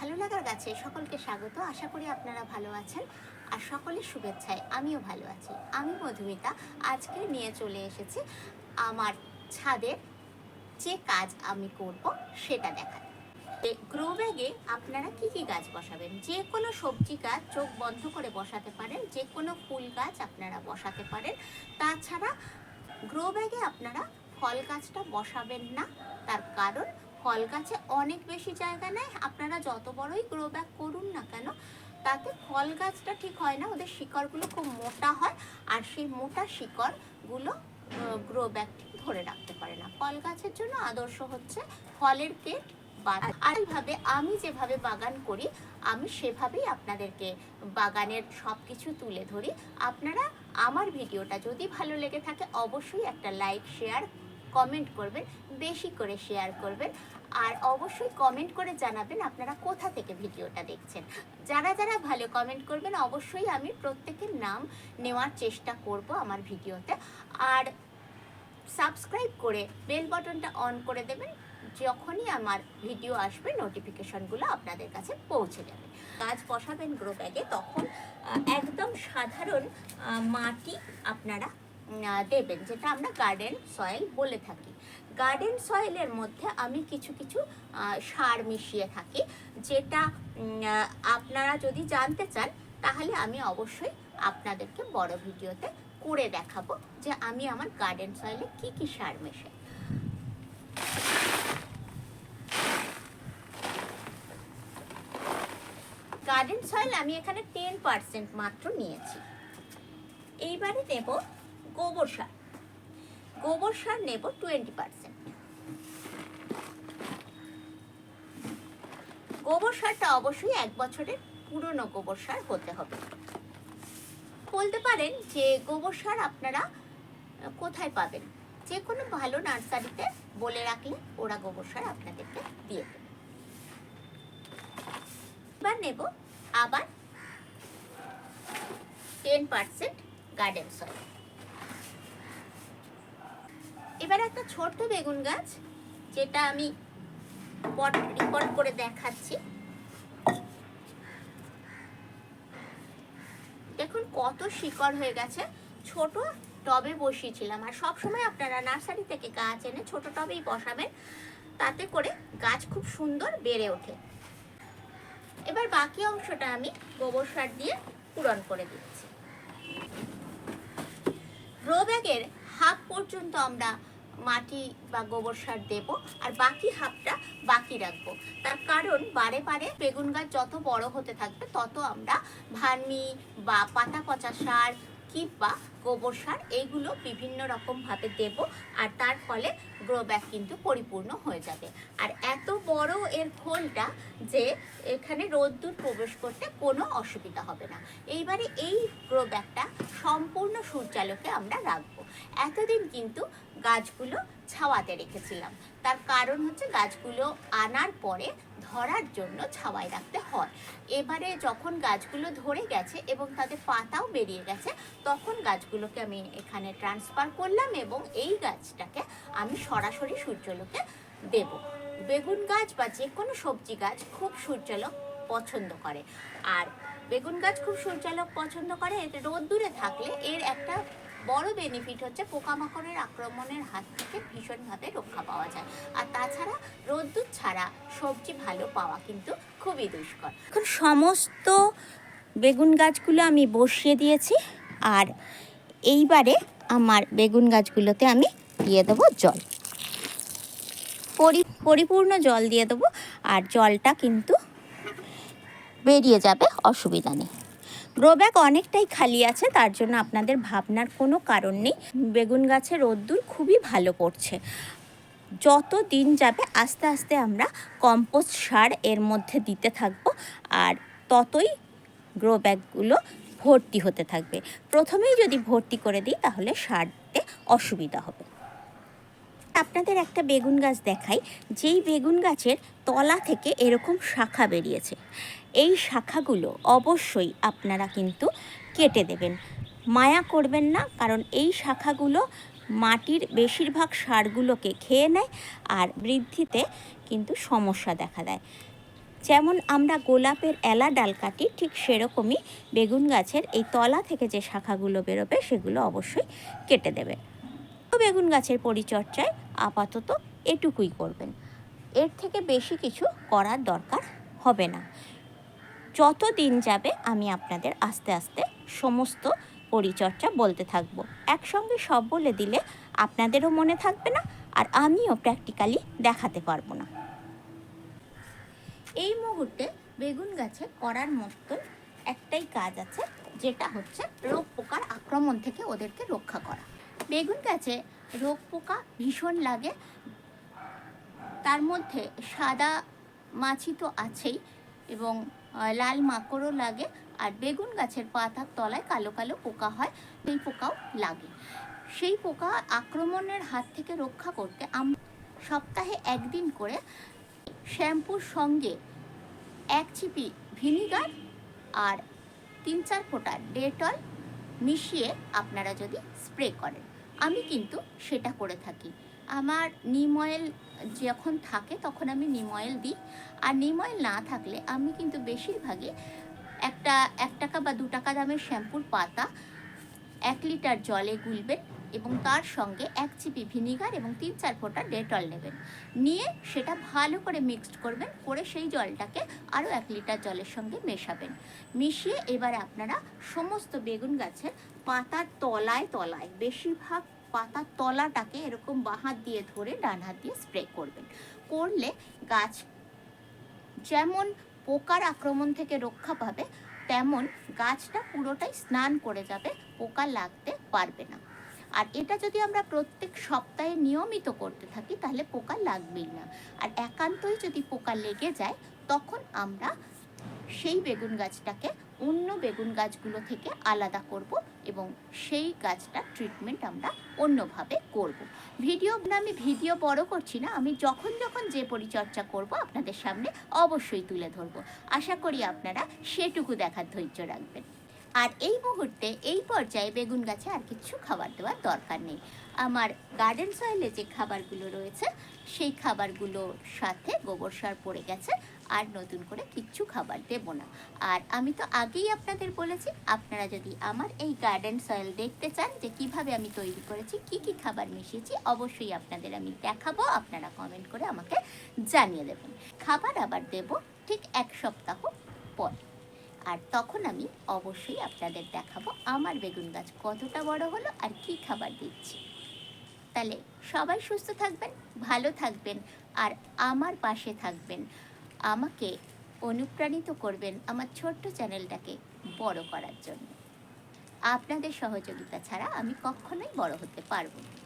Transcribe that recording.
ভালো লাগার গাছে সকলকে স্বাগত। আশা করি আপনারা ভালো আছেন। আর সকলের শুভেচ্ছায় আমিও ভালো আছি। আমি মধুমিতা, আজকে নিয়ে চলে এসেছি আমার ছাদের যে কাজ আমি করব সেটা দেখার গ্রো ব্যাগে আপনারা কি কি গাছ বসাবেন? যে কোনো সবজি গাছ চোখ বন্ধ করে বসাতে পারেন, যে কোনো ফুল গাছ আপনারা বসাতে পারেন। তাছাড়া গ্রো ব্যাগে আপনারা ফল গাছটা বসাবেন না। তার কারণ ফল গাছে অনেক বেশি জায়গা নেয়। আপনারা যত বড়ই গ্রো ব্যাক করুন না কেন, তাতে ফল গাছটা ঠিক হয় না, ওদের শিকড়গুলো খুব মোটা হয়, আর সেই মোটা শিকড়গুলো গ্রো ব্যাগ ধরে রাখতে পারে না। ফল গাছের জন্য আদর্শ হচ্ছে ফলের কেট আর এইভাবে আমি যেভাবে বাগান করি, আমি সেভাবেই আপনাদেরকে বাগানের সব কিছু তুলে ধরি। আপনারা আমার ভিডিওটা যদি ভালো লেগে থাকে, অবশ্যই একটা লাইক, শেয়ার, কমেন্ট করবেন, বেশি করে শেয়ার করবেন। আর অবশ্যই কমেন্ট করে জানাবেন আপনারা কোথা থেকে ভিডিওটা দেখছেন। যারা যারা ভালো কমেন্ট করবেন, অবশ্যই আমি প্রত্যেকের নাম নেওয়ার চেষ্টা করব আমার ভিডিওতে। আর সাবস্ক্রাইব করে বেল বাটনটা অন করে দেবেন, যখনই আমার ভিডিও আসবে নোটিফিকেশনগুলো আপনাদের কাছে পৌঁছে যাবে। গাছ বসাবেন গ্রো ব্যাগে তখন একদম সাধারণ মাটি আপনারা দেবেন যেটা আমরা গার্ডেন সয়েল বলে থাকি। গার্ডেন সয়েলের মধ্যে আমি কিছু কিছু সার মিশিয়ে থাকি, যেটা আপনারা যদি জানতে চান, তাহলে আমি অবশ্যই আপনাদেরকে বড় ভিডিওতে করে দেখাবো যে আমি আমার গার্ডেন সয়েলে কি কি সার মেশাই। গার্ডেন সয়েল আমি এখানে টেন পার্সেন্ট মাত্র নিয়েছি। এইবারে নেব গোবর সার। গোবর সার নেব টোয়েন্টি পার্সেন্ট গোবর সারটা অবশ্যই এক বছরের পুরনো গোবর সার হতে হবে। বলতে পারেন যে গোবর সার আপনারা কোথায় পাবেন? যে কোনো ভালো নার্সারিতে বলে রাখলে ওরা গোবর সার আপনাদেরকে দিয়ে দেবে। এবার নেব আবার টেন পার্সেন্ট গার্ডেন সয়েল এবার একটা ছোট্ট বেগুন গাছ, যেটা আমি রিপোর্ট করে দেখাচ্ছি। দেখুন কত শিকড় হয়ে গেছে। ছোট টবে বসিয়েছিলাম। আর সব সময় আপনারা নার্সারি থেকে গাছ এনে ছোট টবেই বসাবেন। তাতে করে গাছ খুব সুন্দর বেড়ে ওঠে। এবার বাকি অংশটা আমি গোবর সার দিয়ে পূরণ করে দিচ্ছি। গ্রো ব্যাগের হাফ পর্যন্ত আমরা মাটি বা গোবর সার দেব আর বাকি হাফটা বাকি রাখব। তার কারণ বারে বারে বেগুন গাছ যত বড় হতে থাকবে, তত আমরা ভার্মি বা পাতা পচা সার কিংবা গোবর সার এইগুলো বিভিন্ন রকমভাবে দেব আর তার ফলে গ্রো ব্যাগ কিন্তু পরিপূর্ণ হয়ে যাবে। আর এত বড় এর খোলটা যে এখানে রোদ্দুর প্রবেশ করতে কোনো অসুবিধা হবে না। এইবারে এই গ্রো ব্যাগটা সম্পূর্ণ সূর্যালোকে আমরা রাখব। এতদিন কিন্তু গাছগুলো ছাওয়াতে রেখেছিলাম। তার কারণ হচ্ছে গাছগুলো আনার পরে ধরার জন্য ছাওয়ায় রাখতে হয়। এবারে যখন গাছগুলো ধরে গেছে এবং তাদের পাতাও বেরিয়ে গেছে, তখন গাছগুলোকে আমি এখানে ট্রান্সফার করলাম এবং এই গাছটাকে আমি সরাসরি সূর্যলোকে দেব। বেগুন গাছ বা যে কোনো সবজি গাছ খুব সূর্যালোক পছন্দ করে। আর বেগুন গাছ খুব সূর্যালোক পছন্দ করে, এতে রোদ্দুরে থাকলে এর একটা বড় বেনিফিট হচ্ছে পোকামাকড়ের আক্রমণের হাত থেকে ভীষণভাবে রক্ষা পাওয়া যায়। আর তাছাড়া রোদ্দুর ছাড়া সবজি ভালো পাওয়া কিন্তু খুবই দুষ্কর। এখন সমস্ত বেগুন গাছগুলো আমি বসিয়ে দিয়েছি আর এইবারে আমার বেগুন গাছগুলোতে আমি দিয়ে দেবো জল। পরি পরিপূর্ণ জল দিয়ে দেবো আর জলটা কিন্তু বেরিয়ে যাবে, অসুবিধা নেই। গ্রো ব্যাগ অনেকটাই খালি আছে, তার জন্য আপনাদের ভাবনার কোনো কারণ নেই। বেগুন গাছে রোদ্দুর খুবই ভালো পড়ছে। যত দিন যাবে আস্তে আস্তে আমরা কম্পোস্ট সার এর মধ্যে দিতে থাকব আর ততই গ্রো ব্যাগগুলো ভর্তি হতে থাকবে। প্রথমেই যদি ভর্তি করে দিই তাহলে সারতে অসুবিধা হবে। আপনাদের একটা বেগুন গাছ দেখাই, যেই বেগুন গাছের তলা থেকে এরকম শাখা বেরিয়েছে। এই শাখাগুলো অবশ্যই আপনারা কিন্তু কেটে দেবেন। মায়া করবেন না, কারণ এই শাখাগুলো মাটির বেশিরভাগ সারগুলোকে খেয়ে নেয় আর বৃদ্ধিতে কিন্তু সমস্যা দেখা দেয়। যেমন আমরা গোলাপের এলা ডাল কাটি, ঠিক সেরকমই বেগুন গাছের এই তলা থেকে যে শাখাগুলো বেরোবে সেগুলো অবশ্যই কেটে দেবে। তো বেগুন গাছের পরিচর্যায় আপাতত এটুকুই করবেন। এর থেকে বেশি কিছু করার দরকার হবে না। যত দিন যাবে আমি আপনাদের আস্তে আস্তে সমস্ত পরিচর্যা বলতে থাকব। একসঙ্গে সব বলে দিলে আপনাদেরও মনে থাকবে না আর আমিও প্র্যাকটিক্যালি দেখাতে পারব না। এই মুহূর্তে বেগুন গাছে করার মতন একটাই কাজ আছে, যেটা হচ্ছে রোগ পোকার আক্রমণ থেকে ওদেরকে রক্ষা করা। বেগুন গাছে রোগ পোকা ভীষণ লাগে, তার মধ্যে সাদা মাছি তো আছেই এবং লাল মাকড়ও লাগে আর বেগুন গাছের পাতার তলায় কালো কালো পোকা হয়, সেই পোকাও লাগে। সেই পোকা আক্রমণের হাত থেকে রক্ষা করতে আমরা সপ্তাহে একদিন করে শ্যাম্পুর সঙ্গে এক চিপি ভিনিগার আর তিন চার ফোঁটা ডেটল মিশিয়ে আপনারা যদি স্প্রে করেন। আমি কিন্তু সেটা করে থাকি। আমার নিম অয়েল যখন থাকে, তখন আমি নিম অয়েল দিই। আর নিম অয়েল না থাকলে আমি কিন্তু বেশিরভাগই একটা, এক টাকা বা দু টাকা দামের শ্যাম্পুর পাতা এক লিটার জলে গুলবেন এবং তার সঙ্গে এক চিপি ভিনিগার এবং তিন চার ফোঁটা ডেটল নেবেন। নিয়ে সেটা ভালো করে মিক্সড করবেন, করে সেই জলটাকে আরও এক লিটার জলের সঙ্গে মেশাবেন। মিশিয়ে এবারে আপনারা সমস্ত বেগুন গাছের পাতার তলায় তলায়, বেশিরভাগ পাতার তলাটাকে এরকম বাঁ হাত দিয়ে ধরে ডান হাত দিয়ে স্প্রে করবেন। করলে গাছ যেমন পোকার আক্রমণ থেকে রক্ষা পাবে, তেমন গাছটা পুরোটাই স্নান করে যাবে, পোকা লাগতে পারবে না। আর এটা যদি আমরা প্রত্যেক সপ্তাহে নিয়মিত করতে থাকি, তাহলে পোকা লাগবেই না। আর একান্তই যদি পোকা লেগে যায়, তখন আমরা সেই বেগুন গাছটাকে অন্য বেগুন গাছগুলো থেকে আলাদা করব এবং সেই গাছটা ট্রিটমেন্ট আমরা অন্যভাবে করব। ভিডিও আমি ভিডিও বড় করছি না, আমি যখন যখন যে পরিচর্যা করব আপনাদের সামনে অবশ্যই তুলে ধরব। আশা করি আপনারা সেটুকু দেখার ধৈর্য রাখবেন। আর এই মুহূর্তে এই পর্যায়ে বেগুন গাছে আর কিছু খাবার দেওয়ার দরকার নেই। আমার গার্ডেন সয়েলে যে খাবারগুলো রয়েছে, সেই খাবারগুলোর সাথে গোবর সার পড়ে গেছে, আর নতুন করে কিচ্ছু খাবার দেব না। আর আমি তো আগেই আপনাদের বলেছি, আপনারা যদি আমার এই গার্ডেন সয়েল দেখতে চান যে কীভাবে আমি তৈরি করেছি, কি কি খাবার মিশিয়েছি, অবশ্যই আপনাদের আমি দেখাবো, আপনারা কমেন্ট করে আমাকে জানিয়ে দেবেন। খাবার আবার দেব ঠিক এক সপ্তাহ পর। আর তখন আমি অবশ্যই আপনাদের দেখাবো আমার বেগুন গাছ কতটা বড় হলো আর কি খাবার দিচ্ছি। তাহলে সবাই সুস্থ থাকবেন, ভালো থাকবেন আর আমার পাশে থাকবেন। আমাকে অনুপ্রাণিত করবেন আমার ছোট্ট চ্যানেলটাকে বড় করার জন্য। আপনাদের সহযোগিতা ছাড়া আমি কখনোই বড় হতে পারব না।